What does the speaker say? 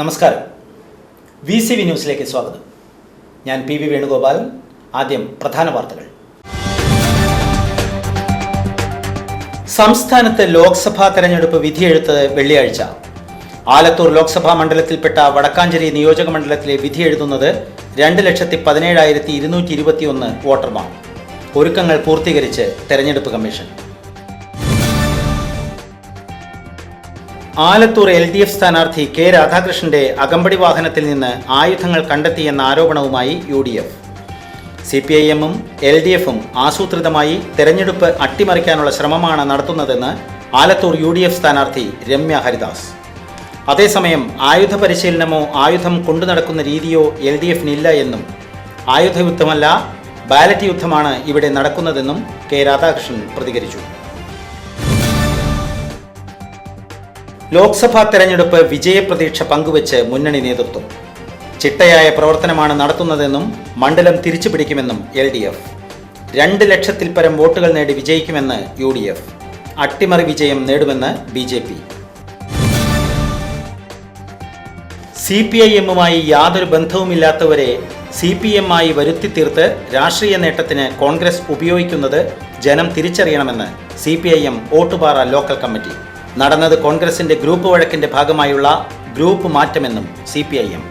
നമസ്കാരം. V C V ന്യൂസിലേക്ക് സ്വാഗതം. ഞാൻ പി വി വേണുഗോപാലൻ. ആദ്യം പ്രധാന വാർത്തകൾ. സംസ്ഥാനത്ത് ലോക്സഭാ തെരഞ്ഞെടുപ്പ് വിധിയെഴുത്ത് വെള്ളിയാഴ്ച. ആലത്തൂർ ലോക്സഭാ മണ്ഡലത്തിൽപ്പെട്ട വടക്കാഞ്ചേരി നിയോജക മണ്ഡലത്തിലെ വിധി എഴുതുന്നത് രണ്ട് ലക്ഷത്തി പതിനേഴായിരത്തി ഇരുന്നൂറ്റി ഇരുപത്തിയൊന്ന് വോട്ടർമാർ. ഒരുക്കങ്ങൾ പൂർത്തീകരിച്ച് തെരഞ്ഞെടുപ്പ് commission. Alathur L D F സ്ഥാനാർത്ഥി കെ രാധാകൃഷ്ണന്റെ അകമ്പടി വാഹനത്തിൽ നിന്ന് ആയുധങ്ങൾ കണ്ടെത്തിയെന്ന ആരോപണവുമായി U D F. C P I എമ്മും എൽ ഡി എഫും ആസൂത്രിതമായി തെരഞ്ഞെടുപ്പ് അട്ടിമറിക്കാനുള്ള ശ്രമമാണ് നടത്തുന്നതെന്ന് ആലത്തൂർ യു ഡി എഫ് സ്ഥാനാർത്ഥി രമ്യ ഹരിദാസ്. അതേസമയം ആയുധ പരിശീലനമോ ആയുധം കൊണ്ടു നടക്കുന്ന രീതിയോ എൽ ഡി എഫിനില്ല എന്നും ആയുധയുദ്ധമല്ല ബാലറ്റ് യുദ്ധമാണ് ഇവിടെ നടക്കുന്നതെന്നും കെ രാധാകൃഷ്ണൻ പ്രതികരിച്ചു. ലോക്സഭാ തെരഞ്ഞെടുപ്പ് വിജയപ്രതീക്ഷ പങ്കുവച്ച് മുന്നണി നേതൃത്വം. ചിട്ടയായ പ്രവർത്തനമാണ് നടത്തുന്നതെന്നും മണ്ഡലം തിരിച്ചുപിടിക്കുമെന്നും എൽ ഡി എഫ്. രണ്ട് ലക്ഷത്തിൽ പരം വോട്ടുകൾ നേടി വിജയിക്കുമെന്ന് യു ഡി എഫ്. അട്ടിമറി വിജയം നേടുമെന്ന് B J P. C P I എമ്മുമായി യാതൊരു ബന്ധവുമില്ലാത്തവരെ സി പി എം ആയി വരുത്തി തീർത്ത് രാഷ്ട്രീയ നേട്ടത്തിന് കോൺഗ്രസ് ഉപയോഗിക്കുന്നത് ജനം തിരിച്ചറിയണമെന്ന് C P I M Ottupara local committee. നടന്നത് കോൺഗ്രസിന്റെ ഗ്രൂപ്പ് വഴക്കിന്റെ ഭാഗമായുള്ള ഗ്രൂപ്പ് മാറ്റമെന്നും സി പി ഐ എം